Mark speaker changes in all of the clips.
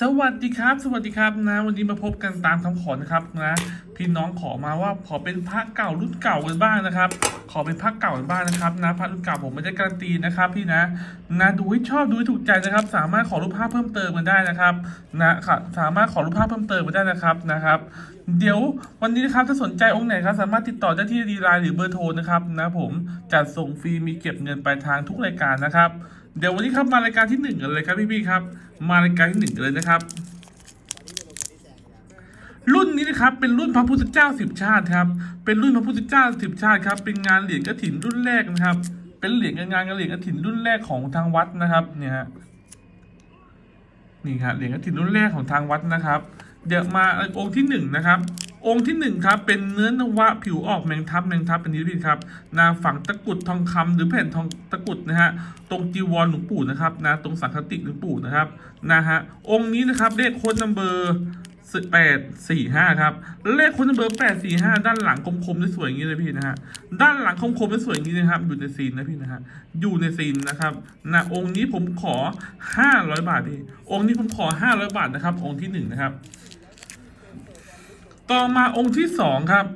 Speaker 1: สวัสดีครับ สวัสดีครับนะ วันนี้มาพบกันตามคำขอนะครับนะพี่น้องขอมาว่าขอเป็นพระเก่ารุ่นเก่ากันบ้างนะครับ ขอเป็นพระเก่ากันบ้างนะครับนะพระรุ่นเก่าผมไม่ได้การันตีนะครับพี่นะนะดูให้ชอบดูให้ถูกใจนะครับ สามารถขอรูปภาพเพิ่มเติมกันได้นะครับนะครับสามารถขอรูปภาพเพิ่มเติมกันได้นะครับนะครับ เดี๋ยววันนี้นะครับถ้าสนใจองค์ไหนครับสามารถติดต่อได้ที่ดีไลน์หรือเบอร์โทรนะครับนะผมจัดส่งฟรีมีเก็บเงินปลายทางทุกรายการนะครับ เดี๋ยววันนี้ครับมารายการที่หนึ่งกันเลยครับพี่ๆครับ มารายการที่หนึ่งกันเลยนะครับ รุ่นนี้นะครับเป็นรุ่นพระพุทธเจ้าสิบชาติครับ เป็นรุ่นพระพุทธเจ้าสิบชาติครับเป็นงานเหรียญกฐินรุ่นแรกนะครับ เป็นเหรียญงานเหรียญกฐินรุ่นแรกของทางวัดนะครับ เนี่ยฮะนี่ครับเหรียญกฐินรุ่นแรกของทางวัดนะครับ เดี๋ยวมาองค์ที่หนึ่งนะครับ องค์ที่หนึ่งครับ เป็นเนื้อนวะผิวออกแมงทับแมงทับเป็นนิพินครับนาฝังตะกุดทองคำหรือแผ่นทองตะกุดนะฮะตรงจีวรหลวงปู่นะครับนะตรงสังคติหลวงปู่นะครับนะฮะองค์นี้นะครับเลขโค้ดนัมเบอร์แปดสี่ห้าครับ เลขค้ดนัมเบอร์แปดสี่ห้าด้านหลังคมๆได้สวยอย่างนี้เลยพี่นะฮะด้านหลังคมๆได้สวยอย่างนี้นะครับ อยู่ในซีนนะพี่นะฮะอยู่ในซีนนะครับนะองค์นี้ผมขอห้าร้อยบาทพี่องค์นี้ผมขอห้าร้อยบาทนะครับ องค์ที่หนึ่งนะครับ ต่อมาองค์ที่สองครับ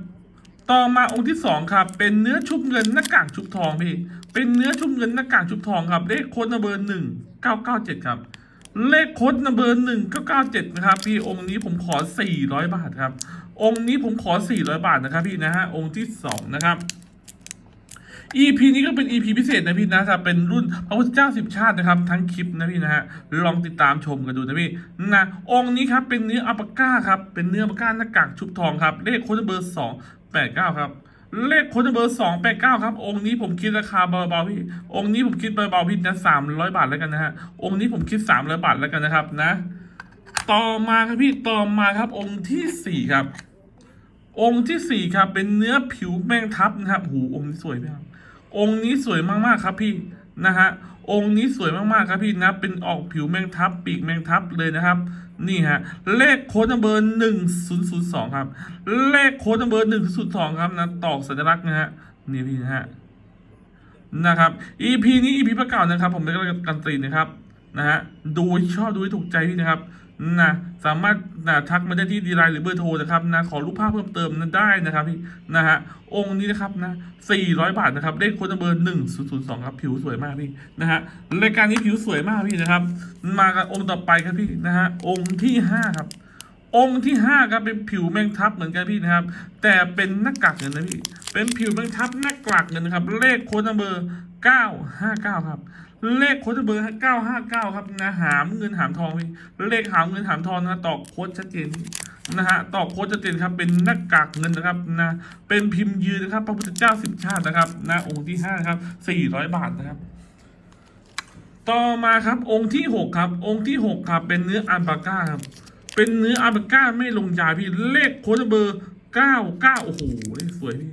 Speaker 1: ต่อมาองค์ที่สองครับ เป็นเนื้อชุบเงินหน้ากากชุบทองพี่ เป็นเนื้อชุบเงินหน้ากากชุบทองครับ เลขโค้ดนัมเบอร์หนึ่งเก้าเก้าเจ็ดครับ เลขโค้ดนัมเบอร์หนึ่งเก้าเก้าเจ็ดนะครับ พี่องค์นี้ผมขอสี่ร้อยบาทครับ องค์นี้ผมขอสี่ร้อยบาทนะครับพี่นะฮะองค์ที่สองนะครับ EP นี้ก็เป็น EP พิเศษนะพี่นะจะเป็นรุ่นพระพุทธเจ้าสิบชาตินะครับ ทั้งคลิปนะพี่นะฮะลองติดตามชมกันดูนะพี่นะองค์นี้ครับเป็นเนื้ออัปปาก้าครับเป็นเนื้ออัปปาก้าหน้ากากชุบทองครับ เลขโค้ดเบอร์สองแปดเก้าครับเลขโค้ดเบอร์สองแปดเก้าครับ องค์นี้ผมคิดราคาเบาๆพี่ องค์นี้ผมคิดเบาๆพี่นะสามร้อยบาทแล้วกันนะฮะ องค์นี้ผมคิดสามร้อยบาทแล้วกันนะครับนะ ต่อมาครับพี่ ต่อมาครับ องค์ที่สี่ครับ องค์ที่สี่ครับ เป็นเนื้อผิวแมงทับนะครับ หูองค์นี้สวยไหมครับ องค์นี้สวยมากๆครับพี่นะฮะองค์นี้สวยมากๆครับพี่นะเป็นออกผิวแมงทับปีกแมงทับเลยนะครับ นี่ฮะเลขโค้ดเบอร์หนึ่งศูนย์ศูนย์สองครับ เลขโค้ดเบอร์หนึ่งศูนย์สองครับนะตอกสัญลักษณ์นะฮะนี่พี่นะฮะนะครับ EP นี้ EP ประกาศนะครับ ผมได้การันตีนะครับ นะฮะดูให้ชอบดูให้ถูกใจพี่นะครับนะสามารถนะทักมาได้ที่ดีไลน์หรือเบอร์โทรนะครับนะขอรูปภาพเพิ่มเติมนั้นได้นะครับพี่นะฮะองค์นี้นะครับนะ400 บาทนะครับเลขค้ดเบอร์1002ครับผิวสวยมากพี่นะฮะรายการนี้ผิวสวยมากพี่นะครับ มากันองค์ต่อไปครับพี่นะฮะองค์ที่ห้าครับองค์ที่ห้าครับเป็นผิวแมงทับเหมือนกันพี่นะครับ แต่เป็นหน้ากากเงินนะพี่เป็นผิวแมงทับหน้ากากเงินนะครับเลขโค้ดเบอร์เก้าห้าเก้าครับ เลขโค้ดเบอร์เก้าห้าเก้าครับนะหามเงินหามทองพี่เลขหามเงินหามทองนะตอกโค้ดชัดเจนนะฮะตอกโค้ดชัดเจนครับเป็นหน้ากากเงินนะครับนะเป็นพิมพ์ยืนนะครับ พระพุทธเจ้าสิบชาตินะครับนะองค์ที่ห้าครับสี่ร้อยบาทนะครับ ต่อมาครับองค์ที่หกครับ องค์ที่หกครับ เป็นเนื้ออัลปาก้าครับเป็นเนื้ออัลปาก้าไม่ลงยาพี่เลขโค้ดเบอร์เก้าเก้าโอ้โหเลขสวยพี่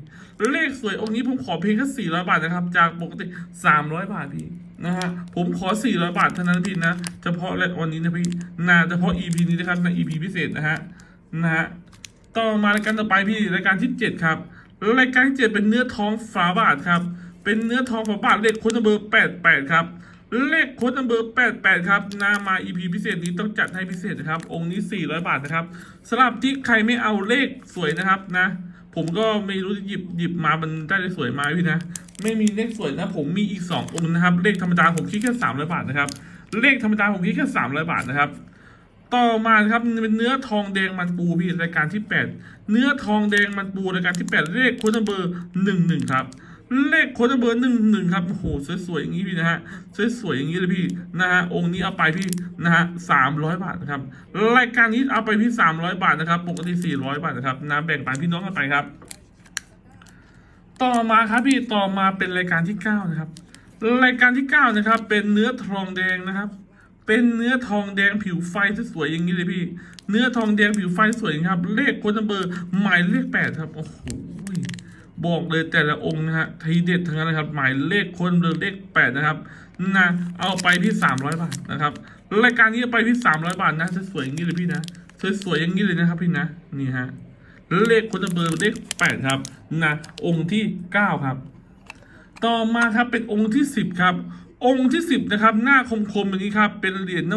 Speaker 1: เลขสวยองค์นี้ผมขอเพียงแค่สี่ร้อยบาทนะครับ จากปกติสามร้อยบาทพี่ นะฮะผมขอสี่ร้อยบาทเท่านั้นพี่นะ เฉพาะวันนี้นะพี่นะเฉพาะ EP นี้นะครับนะ EP พิเศษนะฮะนะฮะต่อมารายการต่อไปพี่รายการที่เจ็ดครับรายการที่เจ็ดเป็นเนื้อทองฝาบาทครับ เป็นเนื้อทองฝาบาทเลขค้ดเบอร์แปดแปดครับเลขโค้ดนัมเบอร์88 ครับนามา EP พิเศษนี้ต้องจัดให้พิเศษนะครับ องค์นี้ 400 บาทนะครับสำหรับที่ใครไม่เอาเลขสวยนะครับนะ ผมก็ไม่รู้จะหยิบหยิบมามันได้เลขสวยมาพี่นะ ไม่มีเลขสวยนะ ผมมีอีกสองค์นะครับ เลขธรรมดาผมคิดแค่สามร้อยบาทนะครับ เลขธรรมดาผมคิดแค่สามร้อยบาทนะครับ ต่อมาครับเป็นเนื้อทองแดงมันปูพี่รายการที่แปดเนื้อทองแดงมันปูรายการที่แปดเลขโค้ดเบอร์หนึ่งหนึ่งครับ เลขโค้ดเบอร์หนึ่งหนึ่งครับโอ้โหสวยๆอย่างนี้พี่นะฮะสวยๆอย่างนี้เลยพี่นะฮะองค์นี้เอาไปพี่นะฮะสามร้อยบาทนะครับรายการนี้เอาไปพี่สามร้อยบาทนะครับปกติสี่ร้อยบาทนะครับนะแบ่งปันพี่น้องกันไปครับ ต่อมาครับพี่ต่อมาเป็นรายการที่เก้านะครับ รายการที่เก้านะครับ เป็นเนื้อทองแดงนะครับ เป็นเนื้อทองแดงผิวไฟสวยๆอย่างนี้เลยพี่ เนื้อทองแดงผิวไฟสวยครับ เลขโค้ดเบอร์หมายเลขแปดครับโอ้โห บอกเลยแต่ละองค์นะฮะทีเด็ดทั้งนั้นนะครับหมายเลขคนเบอร์เลขแปดนะครับนะเอาไปที่สามร้อยบาทนะครับรายการนี้ไปที่สามร้อยบาทนะสวยอย่างนี้เลยพี่นะสวยๆอย่างนี้เลยนะครับพี่นะนี่ฮะเลขคนเบอร์เลขแปดครับนะองค์ที่เก้าครับ ต่อมาครับเป็นองค์ที่สิบครับ องค์ที่สิบนะครับ หน้าคมๆอย่างนี้ครับ เป็นเหรียญโน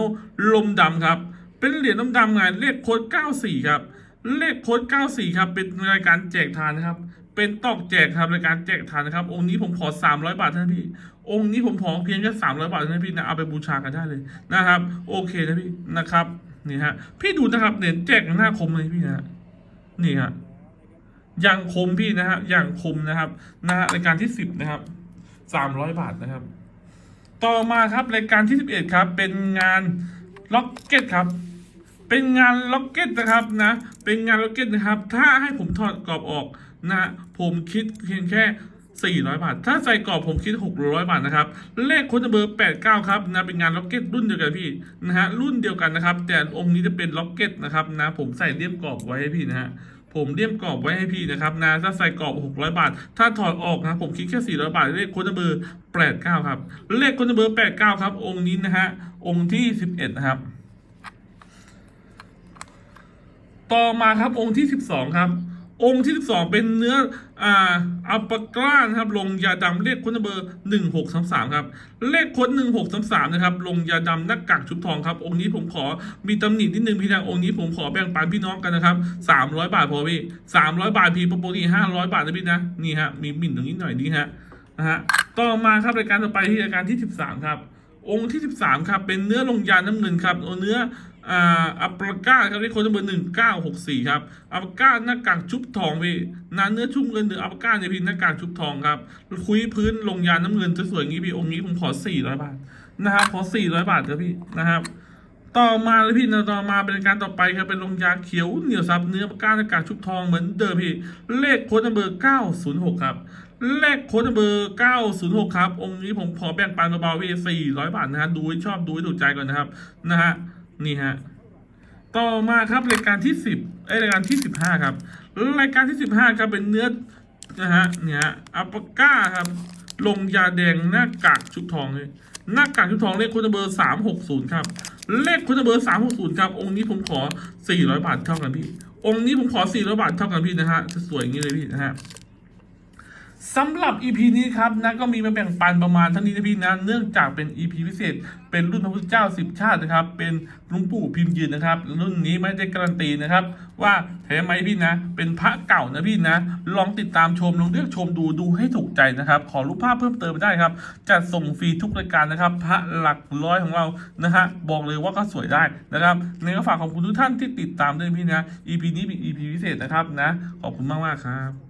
Speaker 1: ลมดำครับ เป็นเหรียญดำไงเลขโค้ด94ครับ เลขโค้ด94ครับ เป็นรายการแจกทานนะครับ เป็นตอกแจกครับรายการแจกทานนะครับ องค์นี้ผมขอ300บาทท่านพี่ องค์นี้ผมขอเพียงแค่300บาทท่านพี่นะเอาไปบูชากันได้เลยนะครับ โอเคนะพี่นะครับนี่ฮะพี่ดูนะครับเหรียญแจกหน้าคมเลยพี่นะนี่ฮะอย่างคมพี่นะฮะอย่างคมนะครับนะฮะรายการที่สิบนะครับสามร้อยบาทนะครับ ต่อมาครับรายการที่สิบเอ็ดครับ เป็นงานล็อกเก็ตครับเป็นงานล็อกเก็ตนะครับนะ เป็นงานล็อกเก็ตนะครับ ถ้าให้ผมถอดกรอบออก นะผมคิดเพียงแค่ 400 บาท ถ้าใส่กรอบผมคิด 600 บาทนะครับ เลขค้ดเบอร์ 89 ครับนะเป็นงานล็อกเก็ตรุ่นเดียวกันพี่นะฮะรุ่นเดียวกันนะครับ แต่องค์นี้จะเป็นล็อกเก็ตนะครับนะผมใส่เลี่ยมกรอบไว้ให้พี่นะฮะผมเลี่ยมกรอบไว้ให้พี่นะครับนะถ้าใส่กรอบ 600 บาท ถ้าถอดออกนะผมคิดแค่ 400 บาท เลขค้ดเบอร์ 89 ครับ เลขค้ดเบอร์ 89 ครับ องค์นี้นะฮะองค์ที่ 11 นะครับต่อมาครับองค์ที่ 12 ครับ องค์ที่ 12 เป็นเนื้ออ่าอัปกล้านะครับลงยาดำเลขค้นเบอร์ 1633ครับเลขค้น 1633นะครับลงยาดำหน้ากากชุบทองครับองค์นี้ผมขอมีตำหนินิดนึงพี่นะองค์นี้ผมขอแบ่งปันพี่น้องกันนะครับ 300 บาทพอพี่300 บาทพี่ปกติ500 บาทนะพี่นะนี่ฮะมีหมิ่นตรงนี้หน่อยนี่ฮะนะฮะต่อมาครับรายการต่อไปที่รายการที่ 13 ครับ องค์ที่ 13 ครับเป็นเนื้อลงยาน้ำเงินครับเนื้อ อ่าอัปปาก้าครับที่ค้ดเบอร์หนึ่งเก้าหกสี่ครับอัปปาก้าหน้ากากชุบทองพี่นาเนื้อชุ่มเงินหรืออัปปาก้าเนี่ยพี่หน้ากากชุบทองครับคุยพื้นลงยาน้ำเงินสวยๆงี้พี่องค์นี้ผมขอสี่ร้อยบาทนะครับขอสี่ร้อยบาทครับพี่นะครับต่อมาเลยพี่นะต่อมาเป็นการต่อไปครับเป็นลงยาเขียวเหนียวซับเนื้อก้านหน้ากากชุบทองเหมือนเดิมพี่ เลขโค้ดเบอร์เก้าศูนย์หกครับ เลขโค้ดเบอร์เก้าศูนย์หกครับ องค์นี้ผมขอแบ่งปันเบาๆพี่สี่ร้อยบาทนะฮะดูให้ชอบดูให้ถูกใจก่อนนะครับนะฮะ นี่ฮะต่อมาครับรายการที่สิบไอรายการที่สิบห้าครับรายการที่สิบห้าครับเป็นเนื้อนะฮะเนี่ยฮะอัปปก้าครับ ลงยาแดงหน้ากากชุบทองเลยหน้ากากชุบทองเลขคุณเบอร์สามหกศูนย์ครับ เลขคุณเบอร์สามหกศูนย์ครับองค์นี้ผมขอสี่ร้อยบาทเท่ากันพี่ องค์นี้ผมขอสี่ร้อยบาทเท่ากันพี่นะฮะจะสวยอย่างนี้เลยพี่นะฮะ สำหรับ EP นี้ครับนะก็มีมาแบ่งปันประมาณเท่านี้นะพี่นะเนื่องจากเป็น EP พิเศษ เป็นรุ่นพระพุทธเจ้าสิบชาตินะครับ เป็นหลุงปู่พิมพ์ยืนนะครับ รุ่นนี้ไม่ได้การันตีนะครับ ว่าแท้ไหมพี่นะ เป็นพระเก่านะพี่นะ ลองติดตามชมลองเลือกชมดูดูให้ถูกใจนะครับ ขอรูปภาพเพิ่มเติมได้ครับจัดส่งฟรีทุกรายการนะครับ พระหลักร้อยของเรานะฮะบอกเลยว่าก็สวยได้นะครับในก็ฝากขอบคุณทุกท่านที่ติดตามด้วยพี่นะ EP นี้เป็น EP พิเศษนะครับนะขอบคุณมากๆครับ